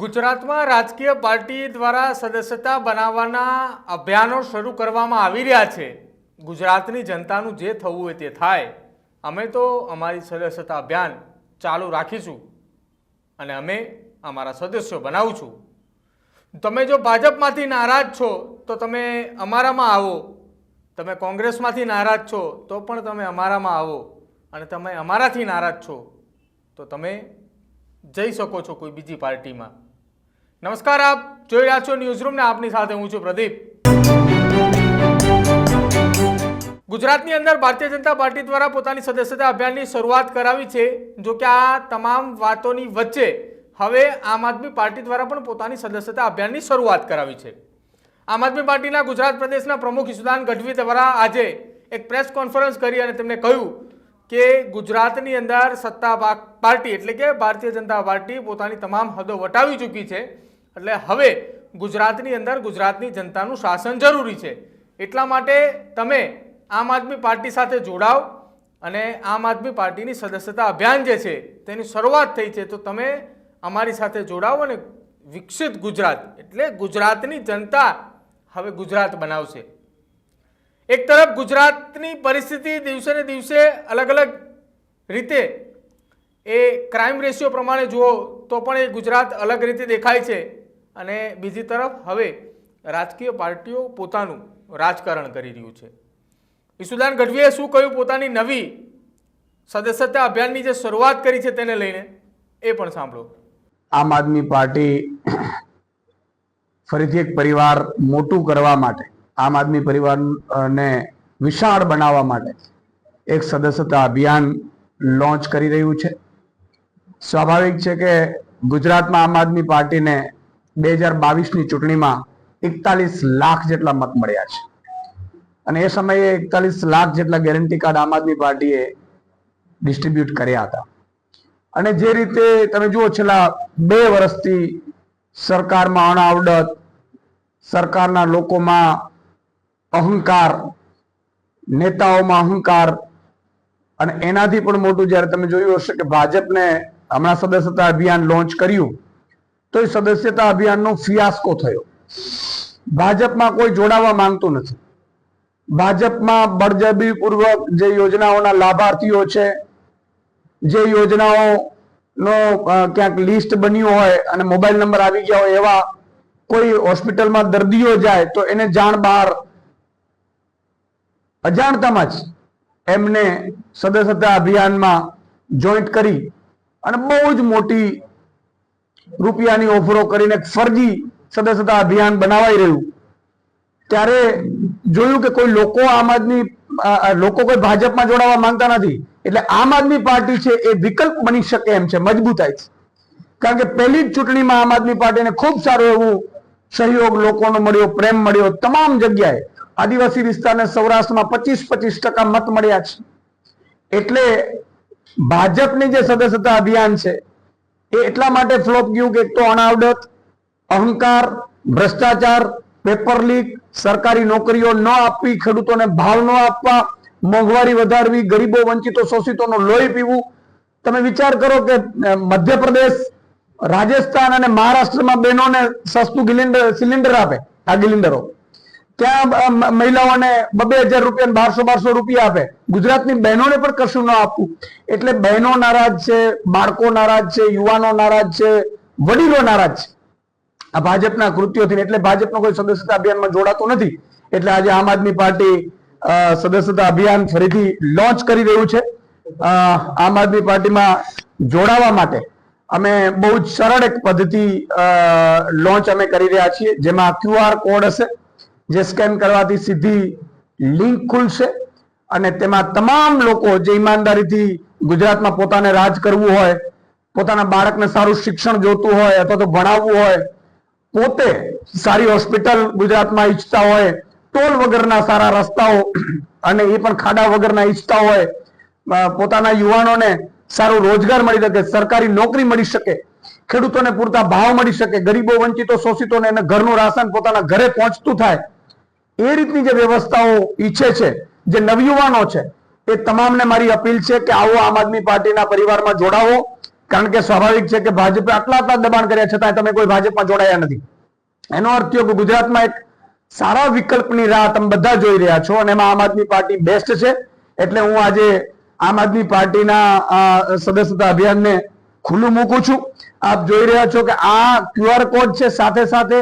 ગુજરાતમાં રાજકીય પાર્ટી દ્વારા સદસ્યતા બનાવવાના અભિયાનો શરૂ કરવામાં આવી રહ્યા છે. ગુજરાતની જનતાનું જે થવું હોય તે થાય. અમે તો અમારી સદસ્યતા અભિયાન ચાલુ રાખીશું અને અમે અમારા સદસ્યો બનાવશું. તમે જો ભાજપમાંથી નારાજ છો, તો તમે અમારામાં આવો. તમે કોંગ્રેસમાંથી નારાજ છો, તો પણ તમે અમારામાં આવો. અને તમે અમારાથી નારાજ છો, તો તમે જઈ શકો છો કોઈ બીજી પાર્ટીમાં. નમસ્કાર, આપ જોઈ રહ્યા છો ન્યૂઝરૂમ ને આપની સાથે હું છું પ્રદીપ. ગુજરાતની અંદર ભારતીય જનતા પાર્ટી દ્વારા પોતાની સદસ્યતા અભિયાનની શરૂઆત કરાવી છે. જો કે આ તમામ વાતોની વચ્ચે હવે આમ આદમી પાર્ટી દ્વારા પણ પોતાની સદસ્યતા અભિયાનની શરૂઆત કરાવી છે. આમ આદમી પાર્ટીના ગુજરાત પ્રદેશના પ્રમુખ ઈશુદાન ગઢવી દ્વારા આજે એક પ્રેસ કોન્ફરન્સ કરી અને તેમણે કહ્યું કે ગુજરાતની અંદર સત્તા પાર્ટી એટલે કે ભારતીય જનતા પાર્ટી પોતાની તમામ હદો વટાવી ચૂકી છે. એટલે હવે ગુજરાતની અંદર ગુજરાતની જનતાનું શાસન જરૂરી છે. એટલા માટે તમે આમ આદમી પાર્ટી સાથે જોડાવ અને આમ આદમી પાર્ટીની સદસ્યતા અભિયાન જે છે તેની શરૂઆત થઈ છે તો તમે અમારી સાથે જોડાવો અને વિકસિત ગુજરાત એટલે ગુજરાતની જનતા હવે ગુજરાત બનાવશે. એક તરફ ગુજરાતની પરિસ્થિતિ દિવસે ને દિવસે અલગ અલગ રીતે એ ક્રાઇમ રેશિયો પ્રમાણે જુઓ તો પણ એ ગુજરાત અલગ રીતે દેખાય છે. અને બીજી તરફ હવે રાજકીય પાર્ટીઓ પોતાનું રાજકારણ કરી રહ્યું છે. ઈસુદાન ગઢવીએ શું કહ્યું? પોતાની નવી સદસ્યતા અભિયાનની જે શરૂઆત કરી છે તેને લઈને એ પણ સાંભળો. આમ આદમી પાર્ટી ફરીથી એક પરિવાર મોટું કરવા માટે, આમ આદમી પરિવારને વિશાળ બનાવવા માટે એક સદસ્યતા અભિયાન લોન્ચ કરી રહ્યું છે. સ્વાભાવિક છે કે ગુજરાતમાં આમ આદમી પાર્ટીને બે હજાર બાવીસની ચૂંટણીમાં એકતાલીસ લાખ જેટલા મત મળ્યા છે. અને એ સમયે એકતાલીસ લાખ જેટલા ગેરંટી કાર્ડ આમ આદમી પાર્ટીએ ડિસ્ટ્રીબ્યુટ કર્યા હતા. અને જે રીતે તમે જુઓ છેલ્લા બે વર્ષથી સરકારમાં અણાવડત સરકારના લોકોમાં અહંકાર, નેતાઓમાં અહંકાર, અને એનાથી પણ મોટું જ્યારે તમે જોયું હશે કે ભાજપને હમણાં સદસ્યતા અભિયાન લોન્ચ કર્યું તો એ સદસ્યતા અભિયાનનો ફિયાસ્કો થયો. ભાજપમાં કોઈ જોડાવા માંગતું નથી. ભાજપમાં બળજબરીપૂર્વક જે યોજનાઓના લાભાર્થીઓ છે, જે યોજનાઓ નો ક્યાંક લિસ્ટ બન્યું હોય અને મોબાઈલ નંબર આવી ગયા હોય એવા કોઈ હોસ્પિટલમાં દર્દીઓ જાય તો એને જાણ બહાર અજાણતામાં જ એમને સદસ્યતા અભિયાનમાં જોઈન્ટ કરી અને બહુ જ મોટી રૂપિયાની ઓફરો કરીને ફરજી સદસ્યતા અભિયાન બનાવાઈ રહ્યું. ત્યારે જોયું કે કોઈ લોકો આમ આદમી લોકો કોઈ ભાજપમાં જોડાવા માંગતા નથી. એટલે આમ આદમી પાર્ટી છે એ વિકલ્પ બની શકે એમ છે મજબૂતાઈ કારણ કે પહેલી જ ચૂંટણીમાં આમ આદમી પાર્ટીને ખૂબ સારું એવું સહયોગ લોકોનો મળ્યો, પ્રેમ મળ્યો, તમામ જગ્યાએ આદિવાસી વિસ્તારને સૌરાષ્ટ્રમાં પચીસ પચીસ ટકા મત મળ્યા છે. એટલે ભાજપની જે સદસ્યતા અભિયાન છે એ એટલા માટે ફ્લોપ ગયું કે એક તો અનાવડત, અહંકાર, ભ્રષ્ટાચાર પેપર લીક સરકારી નોકરીઓ ન આપવી, ખેડૂતોને ભાવ ન આપવા, મોંઘવારી વધારવી, ગરીબો વંચિતો શોષિતોનો લોહી પીવું. તમે વિચાર કરો કે મધ્યપ્રદેશ, રાજસ્થાન અને મહારાષ્ટ્રમાં બહેનોને સસ્તું ગિલિન્ડર સિલિન્ડર આપે, આ ગિલિન્ડરો. ત્યાં મહિલાઓને બબે હજાર રૂપિયા બારસો બારસો રૂપિયા આપે. ગુજરાતની બહેનોને પણ કશું ન આપવું. એટલે બહેનો નારાજ છે, બાળકો નારાજ છે, યુવાનો નારાજ છે, વડીલો નારાજ છે. આ ભાજપના કૃત્યોથી એટલે ભાજપનો કોઈ સદસ્યતા અભિયાનમાં જોડાતો નથી. એટલે આજે આમ આદમી પાર્ટી સદસ્યતા અભિયાન ફરીથી લોન્ચ કરી રહ્યું છે. આમ આદમી પાર્ટીમાં જોડાવા માટે અમે બહુ જ સરળ એક પદ્ધતિ લોન્ચ અમે કરી રહ્યા છીએ, જેમાં ક્યુઆર કોડ હશે. જે સ્કેન કરવાથી સીધી લિંક ખુલશે અને તેમાં તમામ લોકો જે ઈમાનદારીથી ગુજરાતમાં પોતાને રાજ કરવું હોય, પોતાના બાળકને સારું શિક્ષણ જોતું હોય અથવા તો ભણાવવું હોય, પોતે સારી હોસ્પિટલ ગુજરાતમાં ઈચ્છતા હોય, ટોલ વગરના સારા રસ્તાઓ અને એ પણ ખાડા વગરના ઈચ્છતા હોય પોતાના યુવાનોને સારો રોજગાર મળી શકે, સરકારી નોકરી મળી શકે, ખેડૂતોને પૂરતા ભાવ મળી શકે, ગરીબો વંચિતો શોષિતોને એને ઘરનું રાશન પોતાના ઘરે પહોંચતું થાય એ રીતની જે વ્યવસ્થાઓ ઈચ્છે છે, જે નવયુવાનો છે, એ તમામને મારી અપીલ છે કે આવો આમ આદમી પાર્ટીના પરિવારમાં જોડાવો. કારણ કે સ્વાભાવિક છે કે ભાજપે આટલા આટલા દબાણ કર્યા છતાં તમે કોઈ ભાજપમાં જોડાયા નથી. એનો અર્થ થયો કે ગુજરાતમાં એક સારા વિકલ્પની રાહ તમે બધા જોઈ રહ્યા છો અને એમાં આમ આદમી પાર્ટી બેસ્ટ છે. એટલે હું આજે આમ આદમી પાર્ટીના સદસ્યતા અભિયાનને ખુલ્લું મૂકું છું. આપ જોઈ રહ્યા છો કે આ ક્યુઆર કોડ છે સાથે સાથે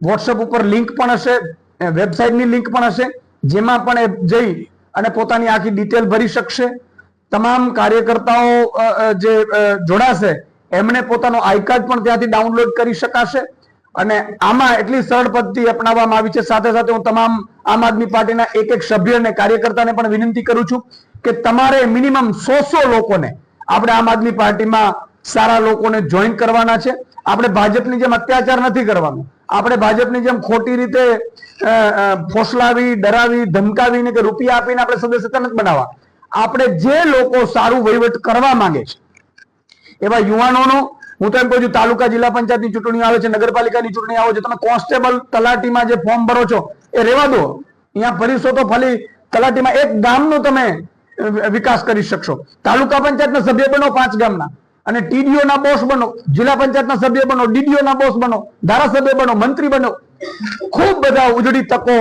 વોટ્સઅપ ઉપર લિંક પણ હશે. વેબસાઇટની લિંક પણ હશે, જેમાં પણ એ જઈ અને પોતાની આખી ડિટેલ ભરી શકશે. તમામ કાર્યકર્તાઓ જે જોડાશે એમણે પોતાનો આઈ કાર્ડ પણ ત્યાંથી ડાઉનલોડ કરી શકાશે. અને આમાં એટલી સરળ પદ્ધતિ અપનાવવામાં આવી છે, સાથે સાથે હું તમામ આમ આદમી પાર્ટીના એક એક સભ્ય અને કાર્યકર્તાને પણ વિનંતી કરું છું કે તમારે મિનિમમ સો સો લોકોને, આપણે આમ આદમી પાર્ટીમાં સારા લોકોને જોઈન કરવાના છે. આપણે ભાજપની જેમ અત્યાચાર નથી કરવાનો. આપણે ભાજપની જેમ ખોટી રીતે ફોસલાવી, ડરાવી, ધમકાવીને કે રૂપિયા આપીને આપણે સદસ્યતા નથી બનાવવા. આપણે જે લોકો સારું વહીવટ કરવા માંગે છે, એવા યુવાનોનો, હું તો એમ કહું છું, તાલુકા જિલ્લા પંચાયતની ચૂંટણી આવે છે, નગરપાલિકાની ચૂંટણી આવે છે, તમે કોન્સ્ટેબલ તલાટીમાં જે ફોર્મ ભરો છો, એ રહેવા દો. અહીંયા ભરીશો તો ખાલી તલાટીમાં એક ગામનો તમે વિકાસ કરી શકશો. તાલુકા પંચાયતના સભ્ય બનો પાંચ ગામના. અને ટીડીઓ ના બોસ બનો, જિલ્લા પંચાયતના સભ્ય બનો ડીડીઓ ના બોસ બનો, ધારાસભ્ય બનો, મંત્રી બનો. ખૂબ બધા ઉજળી તકો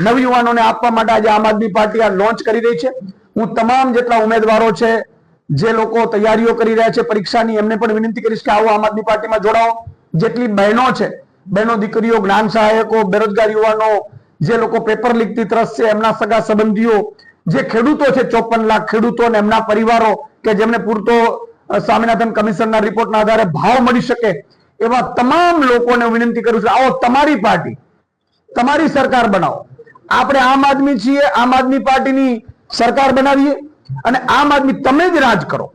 નવયુવાનોને આપવા માટે આજે આમ આદમી પાર્ટી આ લોન્ચ કરી રહી છે. હું તમામ જેટલા ઉમેદવારો છે, જે લોકો તૈયારીઓ કરી રહ્યા છે પરીક્ષાની, એમને પણ વિનંતી કરીશ કે આવો આમ આદમી પાર્ટીમાં જોડાઓ. જેટલી બહેનો છે, બહેનો દીકરીઓ, જ્ઞાન સહાયકો, બેરોજગાર યુવાનો, જે લોકો પેપર લીકથી ત્રસ્ત છે, એમના સગા સંબંધીઓ, જે ખેડૂતો છે, ચોપન લાખ ખેડૂતો અને એમના પરિવારો કે જેમને પૂરતો સ્વામિનાથન કમિશનના રિપોર્ટના આધારે ભાવ મળી શકે એવા તમામ લોકોને વિનંતી કરું છું. આવો તમારી પાર્ટી, તમારી સરકાર બનાવો. આપણે આમ આદમી છીએ, આમ આદમી પાર્ટીની સરકાર બનાવીએ અને આમ આદમી તમે જ રાજ કરો.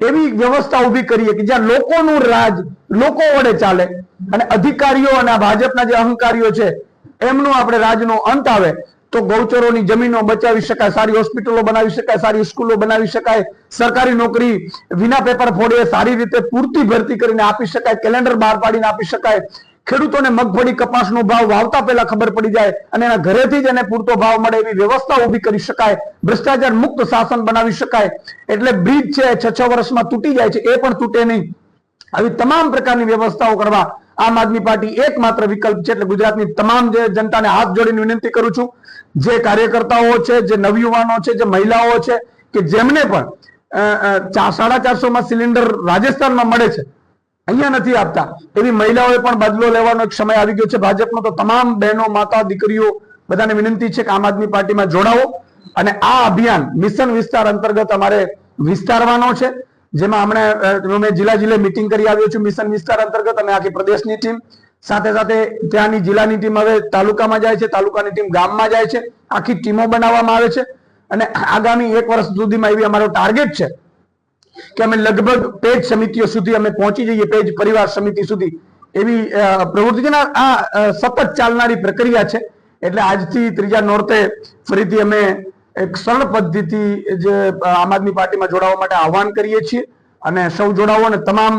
એવી વ્યવસ્થા ઊભી કરીએ કે જ્યાં લોકોનું રાજ, લોકો વડે ચાલે અને અધિકારીઓ અને ભાજપના જે અહંકારીઓ છે, એમનો આપણે રાજનો અંત આવે. તો ગૌચરોની જમીનો બચાવી શકાય, સારી હોસ્પિટલો બનાવી શકાય, સારી સ્કૂલો બનાવી શકાય, સરકારી નોકરી વિના પેપર ફોડીએ સારી રીતે પૂરતી ભરતી કરીને આપી શકાય, કેલેન્ડર બહાર પાડીને આપી શકાય. ખેડૂતોને મગફળી કપાસનો ભાવ વાવતા પહેલા ખબર પડી જાય અને એના ઘરેથી જ એને પૂરતો ભાવ મળે એવી વ્યવસ્થા ઊભી કરી શકાય. ભ્રષ્ટાચાર મુક્ત શાસન બનાવી શકાય. એટલે બ્રિજ છે છ છ વર્ષમાં તૂટી જાય છે, એ પણ તૂટે નહીં. આવી તમામ પ્રકારની વ્યવસ્થાઓ કરવા આમ આદમી પાર્ટી એકમાત્ર વિકલ્પ છે એટલે ગુજરાતની તમામ જે જનતાને હાથ જોડીને વિનંતી કરું છું, જે કાર્યકર્તાઓ છે, જે નવયુવાનો છે, જે મહિલાઓ છે, કે જેમને પણ સાડા ચારસો માં સિલિન્ડર રાજસ્થાનમાં મળે છે, અહીંયા નથી આપતા. એવી મહિલાઓએ પણ બદલો લેવાનો એક સમય આવી ગયો છે. ભાજપનો તો તમામ બહેનો, માતા, દીકરીઓ બધાને વિનંતી છે કે આમ આદમી પાર્ટીમાં જોડાવો. અને આ અભિયાન મિશન વિસ્તાર અંતર્ગત અમારે વિસ્તારવાનો છે. જેમાં હમણાં મેં જિલ્લા જિલ્લે મિટિંગ કરી આવ્યો છું મિશન વિસ્તાર અંતર્ગત અને આખી પ્રદેશની ટીમ સાથે સાથે ત્યાંની જિલ્લાની ટીમ હવે તાલુકામાં જાય છે, તાલુકાની ટીમ ગામમાં જાય છે. આખી ટીમો બનાવવામાં આવે છે. અને આગામી એક વર્ષ સુધીમાં એવી અમારો ટાર્ગેટ છે કે અમે લગભગ પેજ સમિતિઓ સુધી અમે પહોંચી જઈએ, પેજ પરિવાર સમિતિ સુધી. એવી પ્રવૃત્તિ છે આ સતત ચાલનારી પ્રક્રિયા છે. એટલે આજથી ત્રીજા નોરતે ફરીથી અમે એક સરળ પદ્ધતિ જે આમ આદમી પાર્ટીમાં જોડાવા માટે આહવાન કરીએ છીએ અને સૌ જોડાવો અને તમામ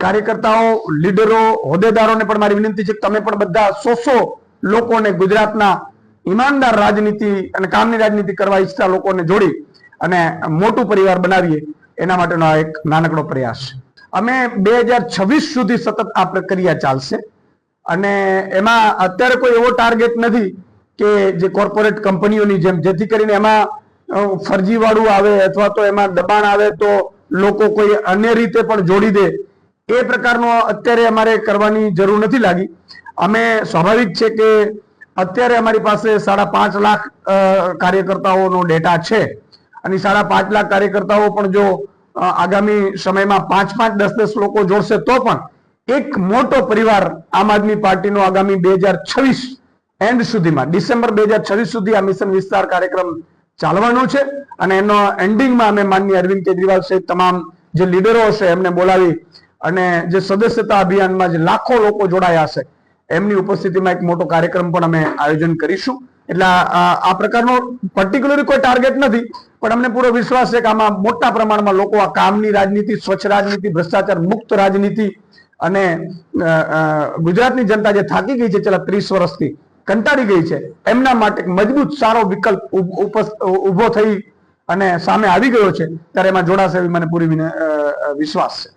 કાર્યકર્તાઓ, લીડરો, હોદ્દેદારોને પણ મારી વિનંતી છે તમે પણ બધા સો સો લોકોને ગુજરાતના ઈમાનદાર રાજનીતિ અને કામની રાજનીતિ કરવા ઈચ્છતા લોકોને જોડી અને મોટું પરિવાર બનાવીએ, એના માટેનો આ એક નાનકડો પ્રયાસ અમે બે હજાર છવ્વીસ સુધી સતત આ પ્રક્રિયા ચાલશે અને એમાં અત્યારે કોઈ એવો ટાર્ગેટ નથી કે જે કોર્પોરેટ કંપનીઓની જેમ, જેથી કરીને એમાં ફરજીવાળું આવે અથવા તો એમાં દબાણ આવે તો લોકો કોઈ અન્ય રીતે પણ જોડી દે. એ પ્રકારનો અત્યારે અમારે કરવાની જરૂર નથી લાગી. અમે સ્વાભાવિક છે કે અત્યારે અમારી પાસે સાડા પાંચ લાખ કાર્યકર્તાઓનો ડેટા છે. અને સાડા પાંચ લાખ કાર્યકર્તાઓ પણ જો આગામી સમયમાં પાંચ પાંચ દસ દસ લોકો જોડશે તો પણ એક મોટો પરિવાર આમ આદમી પાર્ટીનો આગામી બે હજાર છવ્વીસ એન્ડ સુધીમાં, ડિસેમ્બર બે હજાર છવ્વીસ સુધી આ મિશન વિસ્તાર કાર્યક્રમ ચાલવાનો છે અને એનો એન્ડિંગમાં અમે માનની અરવિંદ કેજરીવાલ સહિત તમામ જે લીડરો હશે એમને બોલાવી અને જે સદસ્યતા અભિયાનમાં જે લાખો લોકો જોડાયા હશે, એમની ઉપસ્થિતિમાં એક મોટો કાર્યક્રમ પણ અમે આયોજન કરીશું. એટલે આ પ્રકારનો પર્ટિક્યુલર કોઈ ટાર્ગેટ નથી, પણ અમને પૂરો વિશ્વાસ છે કે આમાં મોટા પ્રમાણમાં લોકો આ કામની રાજનીતિ, સ્વચ્છ રાજનીતિ, ભ્રષ્ટાચાર મુક્ત રાજનીતિ અને ગુજરાતની જનતા જે થાકી ગઈ છે છેલ્લા ત્રીસ વર્ષથી કંટાળી ગઈ છે. એમના માટે મજબૂત સારો વિકલ્પ ઉભ- થઈ અને સામે આવી ગયો છે ત્યારે એમાં જોડાશે એવી મને પૂરી વિશ્વાસ છે.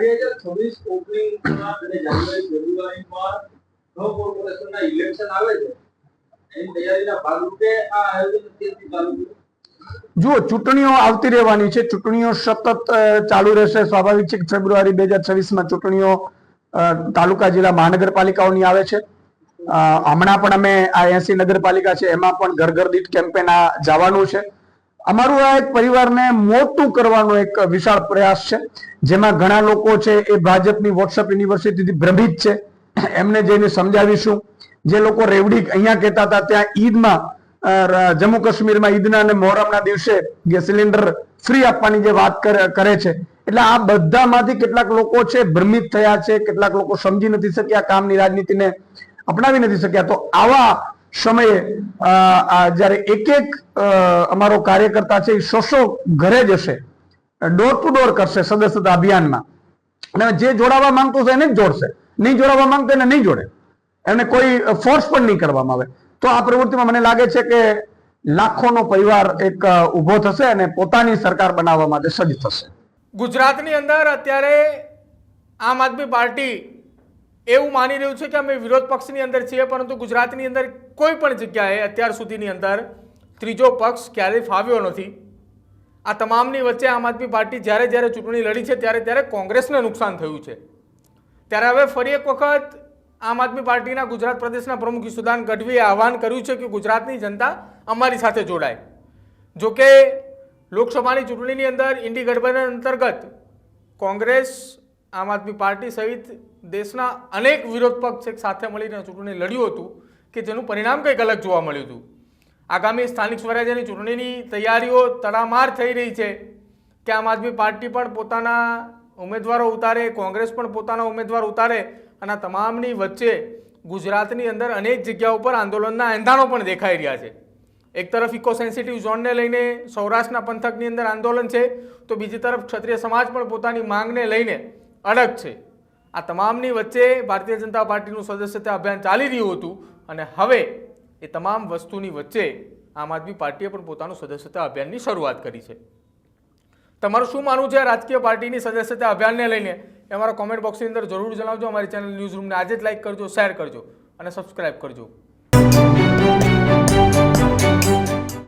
બે હજાર છવ્વીસ ઓપનિંગમાં અને જાન્યુઆરી ફેબ્રુઆરીમાં નવ કોર્પોરેશનના ઇલેક્શન આવે છે. એની તૈયારીના ભાગરૂપે આ આયોજન અત્યારથી ચાલુ છે. જુઓ ચૂંટણીઓ આવતી રહેવાની છે. ચૂંટણીઓ સતત ચાલુ રહેશે. સ્વાભાવિક છે ફેબ્રુઆરી બે હજાર છવ્વીસમાં ચૂંટણીઓ તાલુકા જિલ્લા મહાનગરપાલિકાઓની આવે છે. હમણાં પણ અમે આ એસી નગરપાલિકા છે, એમાં પણ ઘર ઘર દીઠ કેમ્પેન આ જવાનું છે. અમારું આ એક પરિવારને મોટું કરવાનો એક વિશાળ પ્રયાસ છે, જેમાં ઘણા લોકો છે એ ભાજપની વોટ્સઅપ યુનિવર્સિટીથી ભ્રમિત છે. એમને જઈને સમજાવીશું. જે લોકો રેવડી અહીંયા કહેતા હતા, ત્યાં ઈદમાં જમ્મુ કાશ્મીરમાં ઈદના અને મોહરમના દિવસે ગેસ સિલિન્ડર ફ્રી આપવાની જે વાત કરે છે. એટલે આ બધામાંથી કેટલાક લોકો છે ભ્રમિત થયા છે, કેટલાક લોકો સમજી નથી શક્યા કામની રાજનીતિને. અપનાવી નથી શક્યા. તો આવા સમયે જ્યારે એક એક અમારો કાર્યકર્તા છે એ સો સો ઘરે જશે ડોર ટુ ડોર કરશે સદસ્યતા અભિયાનમાં. અને જે જોડાવા માંગતો છે એને જ જોડશે. નહીં જોડાવા માંગતો એને નહીં જોડે. એને કોઈ ફોર્સ પણ નહીં કરવામાં આવે. તો આ પ્રવૃત્તિમાં મને લાગે છે કે લાખોનો પરિવાર એક ઊભો થશે અને પોતાની સરકાર બનાવવા માટે સજ્જ થશે. ગુજરાતની અંદર અત્યારે આમ આદમી પાર્ટી એવું માની રહ્યું છે કે અમે વિરોધ પક્ષની અંદર છીએ, પરંતુ ગુજરાતની અંદર કોઈ પણ જગ્યાએ અત્યાર સુધીની અંદર ત્રીજો પક્ષ ક્યારેય ફાવ્યો નથી. આ તમામની વચ્ચે આમ આદમી પાર્ટી જ્યારે જ્યારે ચૂંટણી લડી છે, ત્યારે ત્યારે કોંગ્રેસને નુકસાન થયું છે. ત્યારે હવે ફરી એક વખત આમ આદમી પાર્ટીના ગુજરાત પ્રદેશના પ્રમુખ ઈસુદાન ગઢવીએ આહવાન કર્યું છે કે ગુજરાતની જનતા અમારી સાથે જોડાય. જોકે લોકસભાની ચૂંટણીની અંદર ઇન્ડી ગઠબંધન અંતર્ગત કોંગ્રેસ, આમ આદમી પાર્ટી સહિત દેશના અનેક વિરોધ પક્ષ એક સાથે મળીને ચૂંટણી લડ્યું હતું કે જેનું પરિણામ કંઈક અલગ જોવા મળ્યું હતું. આગામી સ્થાનિક સ્વરાજ્યની ચૂંટણીની તૈયારીઓ તડામાર થઈ રહી છે. કે આમ આદમી પાર્ટી પણ પોતાના ઉમેદવારો ઉતારે, કોંગ્રેસ પણ પોતાના ઉમેદવાર ઉતારે અને તમામની વચ્ચે ગુજરાતની અંદર અનેક જગ્યા ઉપર આંદોલનના એંધાણો પણ દેખાઈ રહ્યા છે. એક તરફ ઇકો સેન્સિટિવ ઝોનને લઈને સૌરાષ્ટ્રના પંથકની અંદર આંદોલન છે, તો બીજી તરફ ક્ષત્રિય સમાજ પણ પોતાની માંગને લઈને અડગ છે. આ તમામની વચ્ચે ભારતીય જનતા પાર્ટીનું સદસ્યતા અભિયાન ચાલી રહ્યું હતું અને હવે એ તમામ વસ્તુની વચ્ચે આમ આદમી પાર્ટીએ પણ પોતાનું સદસ્યતા અભિયાનની શરૂઆત કરી છે. તમારું શું માનવું છે રાજકીય પાર્ટીની સદસ્યતા અભિયાનને લઈને? એ અમારા કોમેન્ટ બોક્સની અંદર જરૂર જણાવજો, અમારી ચેનલ ન્યૂઝ રૂમને આજે જ લાઈક કરજો શેર કરજો અને સબસ્ક્રાઇબ કરજો.